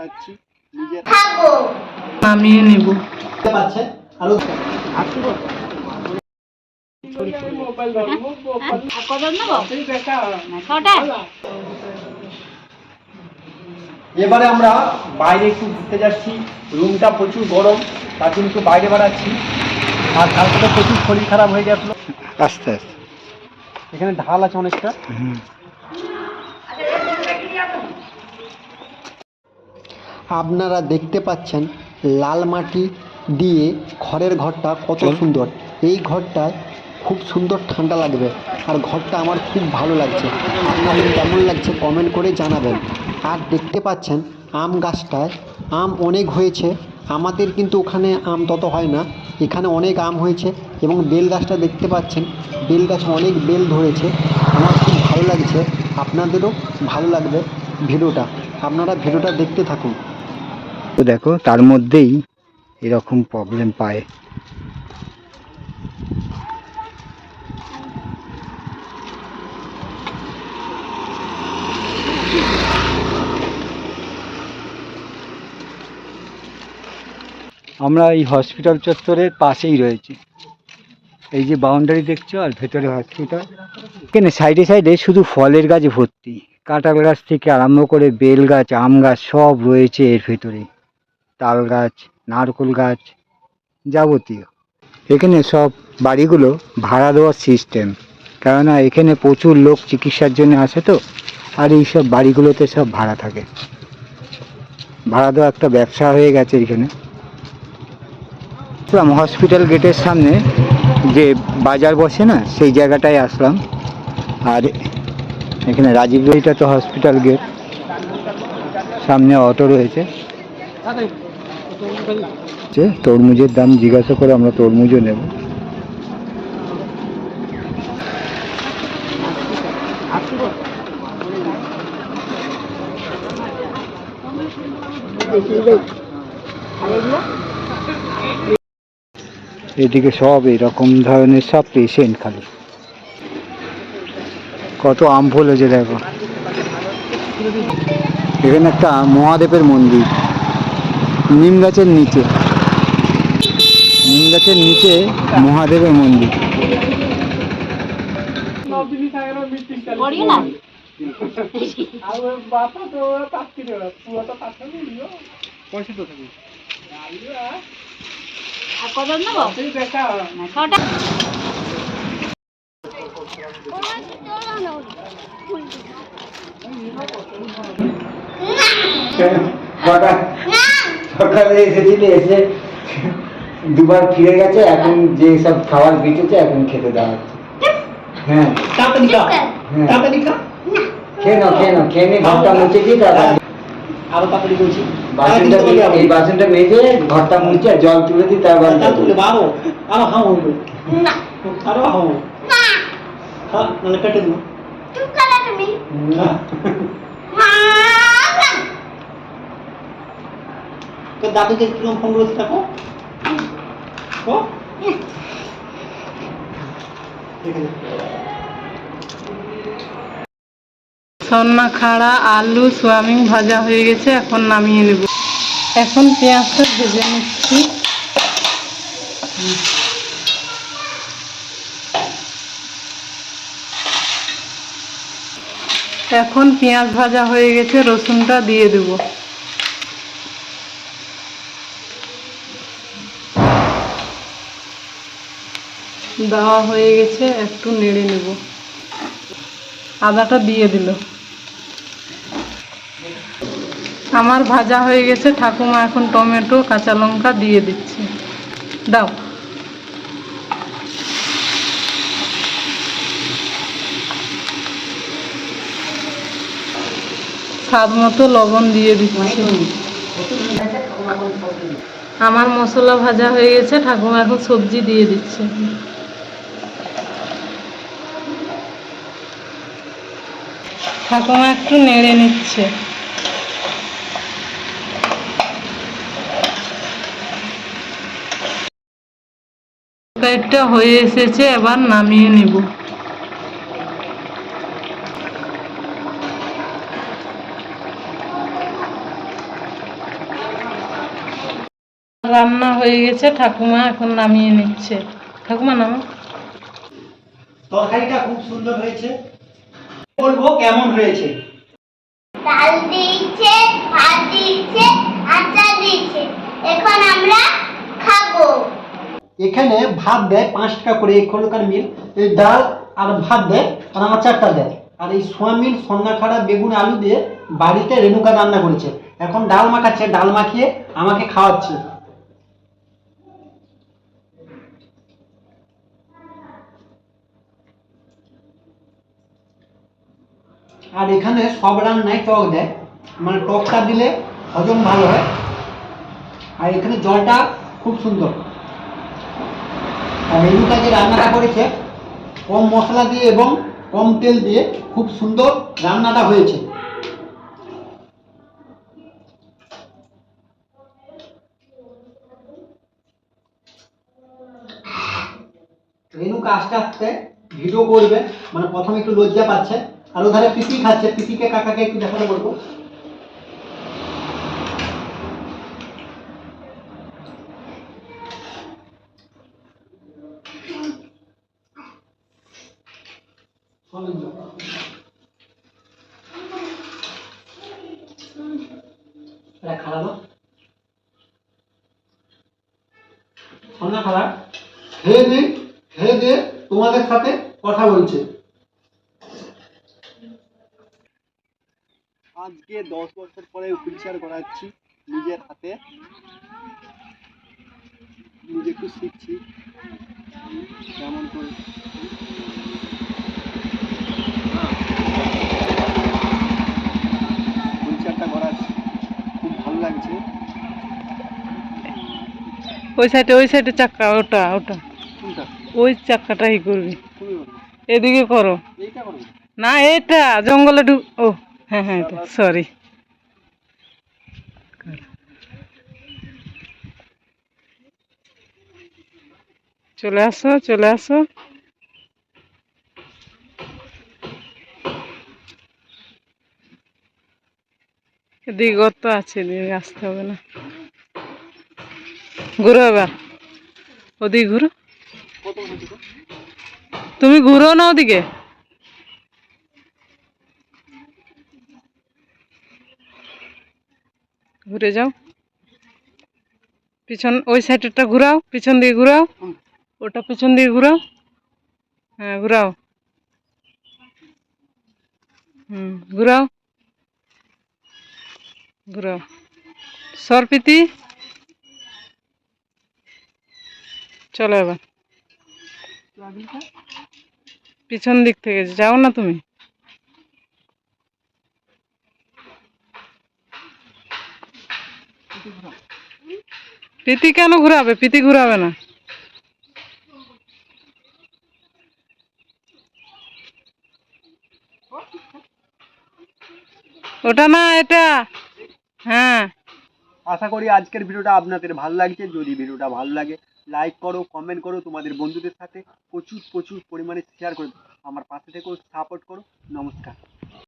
বানাচ্ছি নিজের নামিয়ে নেব। দেখতে পাচ্ছেন আরও এবারে আমরা বাইরে একটু ঘুরতে যাচ্ছি। রুমটা প্রচুর গরম তার জন্য একটু বাইরে বেড়াচ্ছি। আর কালকে প্রচুর শরীর খারাপ হয়ে গেছিল। আস্তে আস্তে। এখানে ঢাল আছে অনেকটা। আপনারা দেখতে পাচ্ছেন লাল মাটি দিয়ে খড়ের ঘরটা কত সুন্দর। এই ঘরটায় খুব সুন্দর ঠান্ডা লাগবে আর ঘরটা আমার খুব ভালো লাগছে। আপনাদের কেমন লাগছে কমেন্ট করে জানাবেন। আর দেখতে পাচ্ছেন আম গাছটায় আম অনেক হয়েছে। আমাদের কিন্তু ওখানে আম তত হয় না। এখানে অনেক আম হয়েছে এবং বেল গাছটা দেখতে পাচ্ছেন। বেল গাছে অনেক বেল ধরেছে। আমার খুব ভালো লাগছে। আপনাদেরও ভালো লাগবে ভিডিওটা। আপনারা ভিডিওটা দেখতে থাকুন। তো দেখো, তার মধ্যেই এরকম প্রবলেম পায়। আমরা এই হসপিটাল চত্বরের পাশেই রয়েছি। এই যে বাউন্ডারি দেখছ, আর ভেতরে হসপিটাল এখানে সাইডে সাইডে শুধু ফলের গাছ ভর্তি। কাঁঠাল গাছ থেকে আরম্ভ করে বেল গাছ, আম গাছ সব রয়েছে এর ভেতরে। তাল গাছ নারকেল গাছ যাবতীয়। এখানে সব বাড়িগুলো ভাড়া দেওয়ার সিস্টেম কেননা এখানে প্রচুর লোক চিকিৎসার জন্য আসে তো, আর এই সব বাড়িগুলোতে সব ভাড়া থাকে। ভাড়া দেওয়া একটা ব্যবসা হয়ে গেছে এখানে। আসলাম হসপিটাল গেটের সামনে যে বাজার বসে না, সেই জায়গাটায় আসলাম। আর এখানে রাজীব তো হসপিটাল গেট সামনে অটো রয়েছে। যে তরমুজের দাম জিজ্ঞাসা করে আমরা তরমুজও নেব। এদিকে সব এরকম ধরনের সব পেশেন্ট খালি। কত আম ফুল হয়েছে দেখো। এখানে একটা মহাদেবের মন্দির। নিম গাছের নিচে। নিম গাছের নিচে মহাদেবের মন্দির। সকালে এসেছিলে এসে দুবার ফিরে গেছে এখন যে সব খাবার বেঁচেছে এখন খেতে দেওয়া হচ্ছে। হ্যাঁ। হ্যাঁ খেয়ে নাও খেয়ে নাও খেয়ে নিয়ে ঘরটা মুছে আরও তাড়াতাড়ি বলছি বাসনটা এই বাসনটা মেজে ঘরটা মুছে আর জল তুলে দিই তারপর তুলে আরও আরও হাও আরও হাও হ্যাঁ কেটে দিও না তো দাদুকে কীরকম ফোন করেছে দেখো? সন্না খাড়া, আলু, সোয়াবিন ভাজা হয়ে গেছে, এখন নামিয়ে নেব। এখন পেঁয়াজটা ভেজে নিচ্ছি। এখন পেঁয়াজ ভাজা হয়ে গেছে, রসুনটা দিয়ে দেব। দেওয়া হয়ে গেছে, একটু নেড়ে নেব। আদাটা দিয়ে দিল। আমার ভাজা হয়ে গেছে, ঠাকুমা এখন টমেটো, কাঁচা লঙ্কা দিয়ে দিচ্ছে। দাও। স্বাদ মতো লবণ দিয়ে দিচ্ছি। আমার মশলা ভাজা হয়ে গেছে, ঠাকুমা এখন সবজি দিয়ে দিচ্ছে। ঠাকুমা একটু নেড়ে নিচ্ছে। হয়ে এসেছে, এবার নামিয়ে নেব। রান্না হয়ে গেছে, ঠাকুমা এখন নামিয়ে নিচ্ছে। ঠাকুমা নামো। তরকারিটা খুব সুন্দর হয়েছে। বলব কেমন হয়েছে? ডাল দিয়েছে ভাত দিয়েছে আচার দিয়েছে। এখন আমরা খাব। এখানে ভাত দেয় পাঁচ টাকা করে এখানকার মিল এই ডাল আর ভাত দেয় আর আচারটা দেয়। আর এই সোয়াবিন সন্নাখাড়া বেগুন আলু দিয়ে বাড়িতে রেণুকা রান্না করেছে। এখন ডাল মাখাচ্ছে ডাল মাখিয়ে আমাকে খাওয়াচ্ছে। আর এখানে সব রান্নায় টক দেয়। মানে টকটা দিলে হজম ভালো হয়। আর এখানে জলটা খুব সুন্দর। আর রেণুকা যে রান্নাটা করেছে, কম মশলা দিয়ে এবং কম তেল দিয়ে খুব সুন্দর রান্নাটা হয়েছে। রেণুকা আস্তে আস্তে ভিডিও করবে মানে প্রথমে একটু লজ্জা পাচ্ছে। আর ওধারে পিসি খাচ্ছে পিপিকে কাকাকে একটু দেখাতে বলব। খারাপ সন্ধ্যা খারাপ খেয়ে দে খেয়ে দে তোমাদের সাথে কথা বলছে। আজকে দশ বছর পরে হুইল করাচ্ছি নিজের হাতে। নিজে একটু শিখছি কেমন করে। করাচ্ছি খুব ভালো লাগছে। ওই সাইডে ওই সাইডে চাক্কা ওটা ওটা। ওই চাক্কাটাই করবি। এদিকে করো। না এটা জঙ্গলে ঢুক ও। হ্যাঁ হ্যাঁ সরি চলে আসো চলে আসো। এদিকে গর্ত আছে এদিকে আসতে হবে না। ঘুরো এবার। ওদিকে ঘুরো? তুমি ঘুরো না ওদিকে? ঘুরে যাও। পিছন, ওই সাইডেরটা ঘুরাও, পিছন দিয়ে ঘুরাও। ওটা পিছন দিয়ে ঘুরাও। হ্যাঁ ঘুরাও। হুম, ঘুরাও। ঘুরাও। সরপিতি চলো এবার। পিছন দিক থেকে যাও না তুমি। পিতি কেন ঘুরাবে? পিতি ঘুরাবে না। ওটা না, এটা। হ্যাঁ। আশা করি আজকের ভিডিওটা আপনাদের ভালো লাগছে। যদি ভিডিওটা ভালো লাগে লাইক করো কমেন্ট করো তোমাদের বন্ধুদের সাথে। প্রচুর প্রচুর পরিমাণে শেয়ার করে। আমার পাশে থেকেও সাপোর্ট করো। নমস্কার।